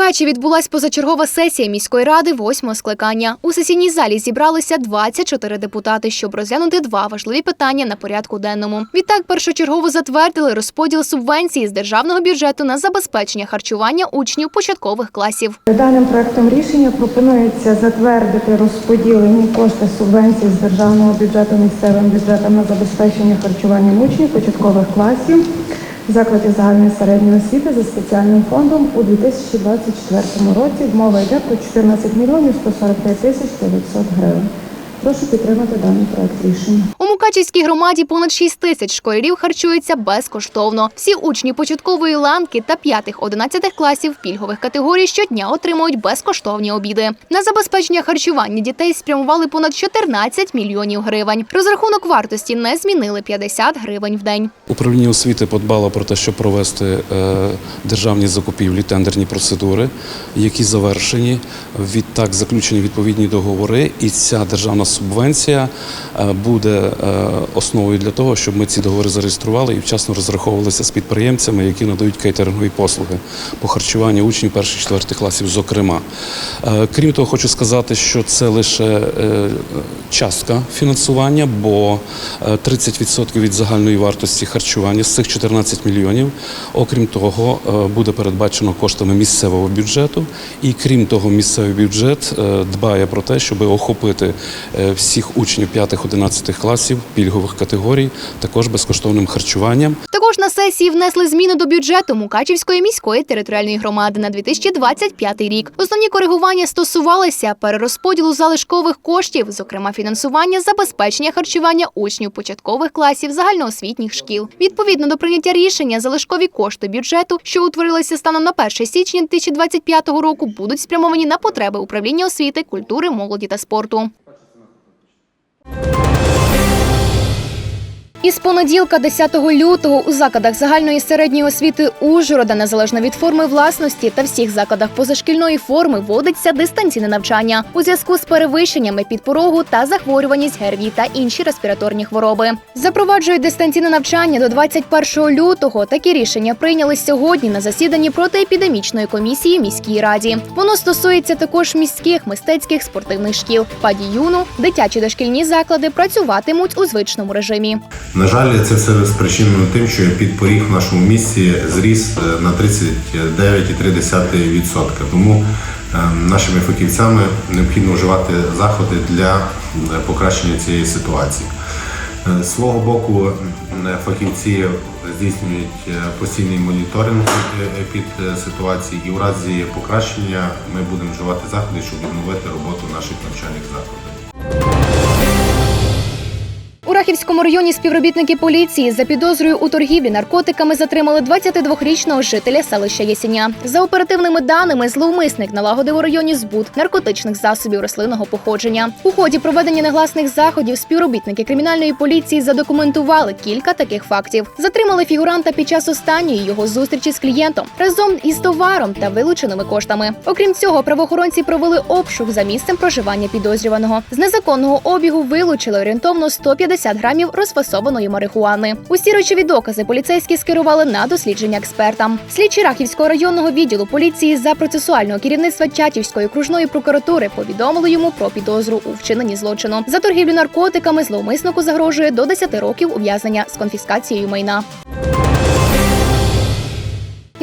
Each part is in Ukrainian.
Мукачі відбулась позачергова сесія міської ради восьмого скликання. У сесійній залі зібралися 24 депутати, щоб розглянути два важливі питання на порядку денному. Відтак першочергово затвердили розподіл субвенції з державного бюджету на забезпечення харчування учнів початкових класів. Даним проектом рішення пропонується затвердити розподілені кошти субвенцій з державного бюджету місцевим бюджетом на забезпечення харчування учнів початкових класів закладів загальної середньої освіти за спеціальним фондом у 2024 році. Мова йде про 14 мільйонів 145 тисяч 900 гривень. Прошу підтримати даний проект рішення. Мукачівській громаді понад 6 тисяч школярів харчуються безкоштовно. Всі учні початкової ланки та 5-11 класів пільгових категорій щодня отримують безкоштовні обіди. На забезпечення харчування дітей спрямували понад 14 мільйонів гривень. Розрахунок вартості не змінили 50 гривень в день. Управління освіти подбало про те, щоб провести е, державні закупівлі, тендерні процедури, які завершені. Відтак заключені відповідні договори, і ця державна субвенція е, буде основою для того, щоб ми ці договори зареєстрували і вчасно розраховувалися з підприємцями, які надають кейтерингові послуги по харчуванню учнів перших четвертих класів. Зокрема, Е, крім того, хочу сказати, що це лише е, частка фінансування, бо е, 30% від загальної вартості харчування з цих 14 мільйонів. Окрім того, е, буде передбачено коштами місцевого бюджету. І крім того, місцевий бюджет е, дбає про те, щоб охопити е, всіх учнів 5-11 класів пільгових категорій, також безкоштовним харчуванням. Також на сесії внесли зміни до бюджету Мукачівської міської територіальної громади на 2025 рік. Основні коригування стосувалися перерозподілу залишкових коштів, зокрема фінансування забезпечення харчування учнів початкових класів загальноосвітніх шкіл. Відповідно до прийняття рішення, залишкові кошти бюджету, що утворилися станом на 1 січня 2025 року, будуть спрямовані на потреби управління освіти, культури, молоді та спорту. Із понеділка, 10 лютого, у закладах загальної середньої освіти Ужгорода, незалежно від форми власності та всіх закладах позашкільної форми, вводиться дистанційне навчання у зв'язку з перевищеннями підпорогу та захворюваність ГРВІ та інші респіраторні хвороби. Запроваджують дистанційне навчання до 21 лютого. Такі рішення прийняли сьогодні на засіданні протиепідемічної комісії міській раді. Воно стосується також міських мистецьких спортивних шкіл. Падіюну, дитячі дошкільні заклади працюватимуть у звичному режимі. На жаль, це все спричинено тим, що підпоріг в нашому місті зріс е, на 39,3%. Тому е, нашими фахівцями необхідно вживати заходи для е, покращення цієї ситуації. Е, З свого боку, фахівці здійснюють постійний моніторинг під ситуації, і в разі покращення ми будемо вживати заходи, щоб відновити роботу наших навчальних закладів. У районі співробітники поліції за підозрою у торгівлі наркотиками затримали 22-річного жителя селища Єсеня. За оперативними даними, зловмисник налагодив у районі збут наркотичних засобів рослинного походження. У ході проведення негласних заходів співробітники кримінальної поліції задокументували кілька таких фактів. Затримали фігуранта під час останньої його зустрічі з клієнтом разом із товаром та вилученими коштами. Окрім цього, правоохоронці провели обшук за місцем проживання підозрюваного. З незаконного обігу вилучили орієнтовно 150 грамів розфасованої марихуани. Усі речові докази поліцейські скерували на дослідження експертам. Слідчі Рахівського районного відділу поліції за процесуального керівництва Чатівської окружної прокуратури повідомили йому про підозру у вчиненні злочину. За торгівлю наркотиками зловмиснику загрожує до 10 років ув'язнення з конфіскацією майна.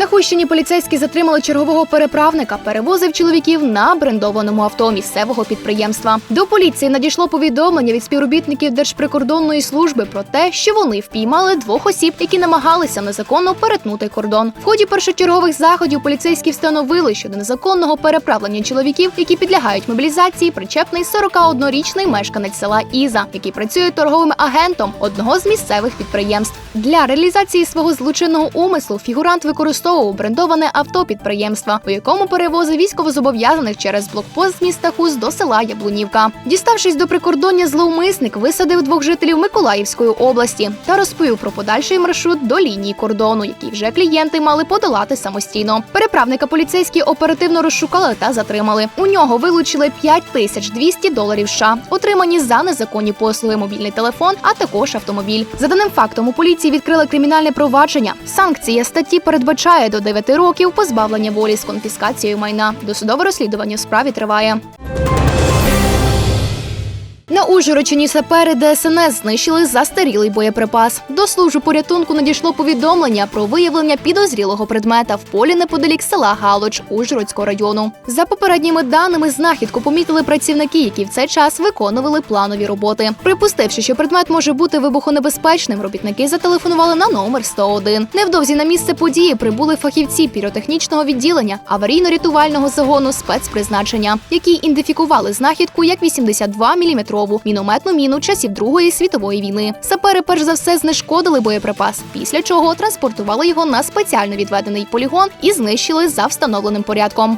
Хущині поліцейські затримали чергового переправника. Перевозив чоловіків на брендованому авто місцевого підприємства. До поліції надійшло повідомлення від співробітників Держприкордонної служби про те, що вони впіймали двох осіб, які намагалися незаконно перетнути кордон. В ході першочергових заходів поліцейські встановили, що до незаконного переправлення чоловіків, які підлягають мобілізації, причепний 41-річний мешканець села Іза, який працює торговим агентом одного з місцевих підприємств. Для реалізації свого злочинного умислу фігурант використовував брендоване авто підприємства, у якому перевозив військовозобов'язаних через блокпост з міста Хуст до села Яблунівка. Діставшись до прикордоння, зловмисник висадив двох жителів Миколаївської області та розповів про подальший маршрут до лінії кордону, який вже клієнти мали подолати самостійно. Переправника поліцейські оперативно розшукали та затримали. У нього вилучили 5200 доларів США, отримані за незаконні послуги, мобільний телефон, а також автомобіль. За даним фактом у поліції відкрили кримінальне провадження. Санкція статті передбачає передбачає до 9 років позбавлення волі з конфіскацією майна. Досудове розслідування в справі триває. На Ужгородчині сапери ДСНС знищили застарілий боєприпас. До служби порятунку надійшло повідомлення про виявлення підозрілого предмета в полі неподалік села Галоч Ужгородського району. За попередніми даними, знахідку помітили працівники, які в цей час виконували планові роботи. Припустивши, що предмет може бути вибухонебезпечним, робітники зателефонували на номер 101. Невдовзі на місце події прибули фахівці піротехнічного відділення аварійно-рятувального загону спецпризначення, які ідентифікували знахідку як 82 мм мінометну міну часів Другої світової війни. Сапери перш за все знешкодили боєприпас, після чого транспортували його на спеціально відведений полігон і знищили за встановленим порядком.